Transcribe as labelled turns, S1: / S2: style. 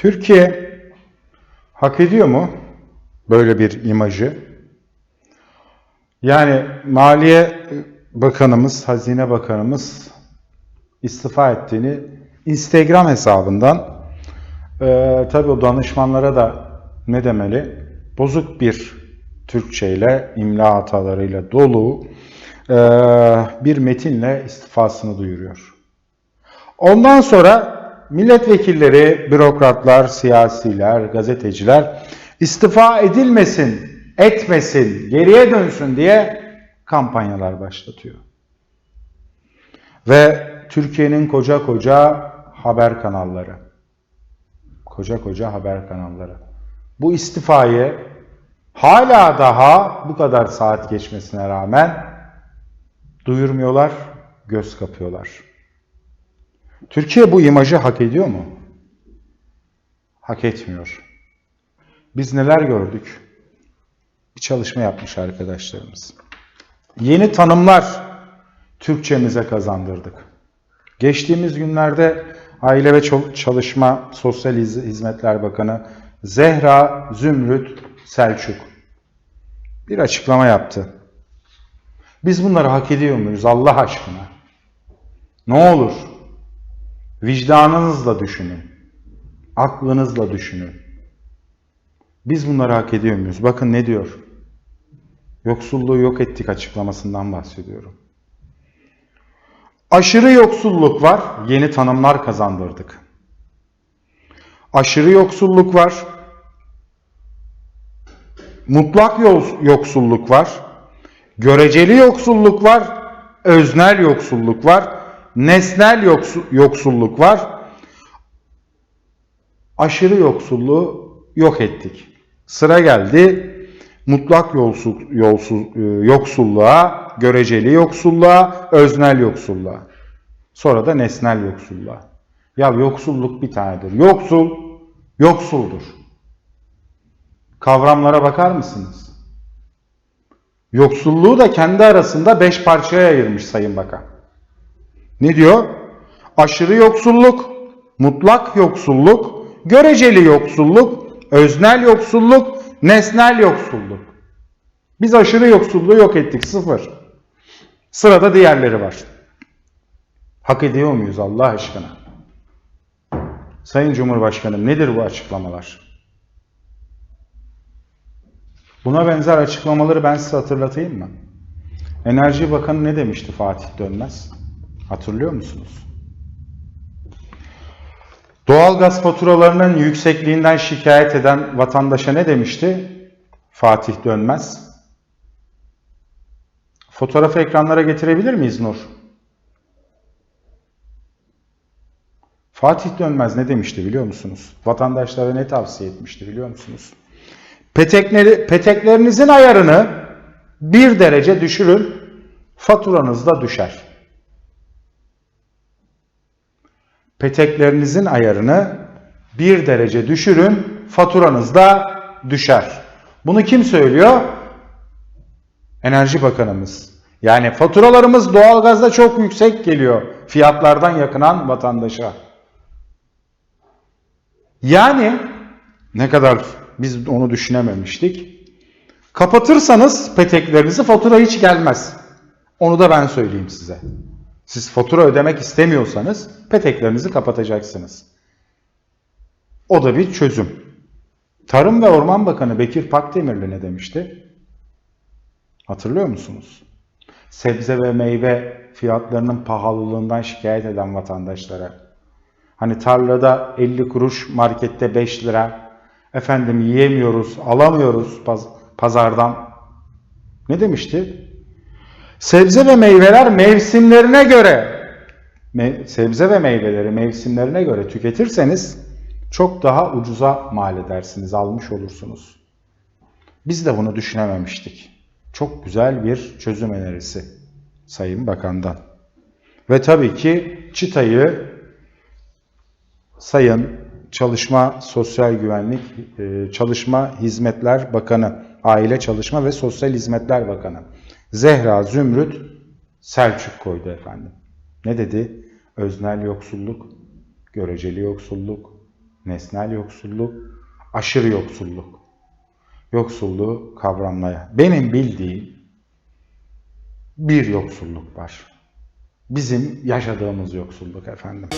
S1: Türkiye hak ediyor mu böyle bir imajı? Yani Maliye Bakanımız, Hazine Bakanımız istifa ettiğini Instagram hesabından e, tabii o danışmanlara da ne demeli? Bozuk bir Türkçeyle, imla hatalarıyla dolu e, bir metinle istifasını duyuruyor. Ondan sonra milletvekilleri, bürokratlar, siyasiler, gazeteciler istifa edilmesin, etmesin, geriye dönsün diye kampanyalar başlatıyor. Ve Türkiye'nin koca koca haber kanalları, koca koca haber kanalları bu istifayı hala daha bu kadar saat geçmesine rağmen duyurmuyorlar, göz kapıyorlar. Türkiye bu imajı hak ediyor mu? Hak etmiyor. Biz neler gördük? Bir çalışma yapmış arkadaşlarımız. Yeni tanımlar Türkçemize kazandırdık. Geçtiğimiz günlerde Aile ve Çalışma Sosyal Hizmetler Bakanı Zehra Zümrüt Selçuk bir açıklama yaptı. Biz bunları hak ediyor muyuz Allah aşkına? Ne olur vicdanınızla düşünün. Aklınızla düşünün. Biz bunları hak ediyor muyuz? Bakın ne diyor? Yoksulluğu yok ettik açıklamasından bahsediyorum. Aşırı yoksulluk var, yeni tanımlar kazandırdık. Aşırı yoksulluk var, mutlak yoksulluk var, göreceli yoksulluk var, öznel yoksulluk var, nesnel yoksulluk var. Aşırı yoksulluğu yok ettik. Sıra geldi mutlak yolsuz, yolsuz, yoksulluğa, göreceli yoksulluğa, öznel yoksulluğa. Sonra da nesnel yoksulluğa. Ya yoksulluk bir tanedir. Yoksul, yoksuldur. Kavramlara bakar mısınız? Yoksulluğu da kendi arasında beş parçaya ayırmış Sayın Bakan. Ne diyor? Aşırı yoksulluk, mutlak yoksulluk, göreceli yoksulluk, öznel yoksulluk, nesnel yoksulluk. Biz aşırı yoksulluğu yok ettik, sıfır. Sırada diğerleri var. Hak ediyor muyuz Allah aşkına? Sayın Cumhurbaşkanım nedir bu açıklamalar? Buna benzer açıklamaları ben size hatırlatayım mı? Enerji Bakanı ne demişti Fatih Dönmez? Hatırlıyor musunuz? Doğalgaz faturalarının yüksekliğinden şikayet eden vatandaşa ne demişti? Fatih Dönmez. Fotoğrafı ekranlara getirebilir miyiz Nur? Fatih Dönmez ne demişti biliyor musunuz? Vatandaşlara ne tavsiye etmişti biliyor musunuz? Petekleri, peteklerinizin ayarını bir derece düşürün, faturanız da düşer. Peteklerinizin ayarını bir derece düşürün, faturanız da düşer. Bunu kim söylüyor? Enerji Bakanımız. Yani faturalarımız doğalgazda çok yüksek geliyor fiyatlardan yakınan vatandaşa. Yani ne kadar biz onu düşünememiştik. Kapatırsanız peteklerinizi fatura hiç gelmez. Onu da ben söyleyeyim size. Siz fatura ödemek istemiyorsanız peteklerinizi kapatacaksınız. O da bir çözüm. Tarım ve Orman Bakanı Bekir Pakdemirli ne demişti? Hatırlıyor musunuz? Sebze ve meyve fiyatlarının pahalılığından şikayet eden vatandaşlara. Hani tarlada 50 kuruş, markette 5 lira. Efendim yiyemiyoruz, alamıyoruz paz pazardan. Ne demişti? Sebze ve meyveler mevsimlerine göre me sebze ve meyveleri mevsimlerine göre tüketirseniz çok daha ucuza mal edersiniz, almış olursunuz. Biz de bunu düşünememiştik. Çok güzel bir çözüm önerisi Sayın Bakan'dan. Ve tabii ki çıtayı Sayın Çalışma Sosyal Güvenlik Çalışma Hizmetler Bakanı, Aile Çalışma ve Sosyal Hizmetler Bakanı Zehra Zümrüt Selçuk koydu efendim. Ne dedi? Öznel yoksulluk, göreceli yoksulluk, Nesnel yoksulluk, aşırı yoksulluk. Yoksulluğu kavramlaya. Benim bildiğim bir yoksulluk var. Bizim yaşadığımız yoksulluk efendim.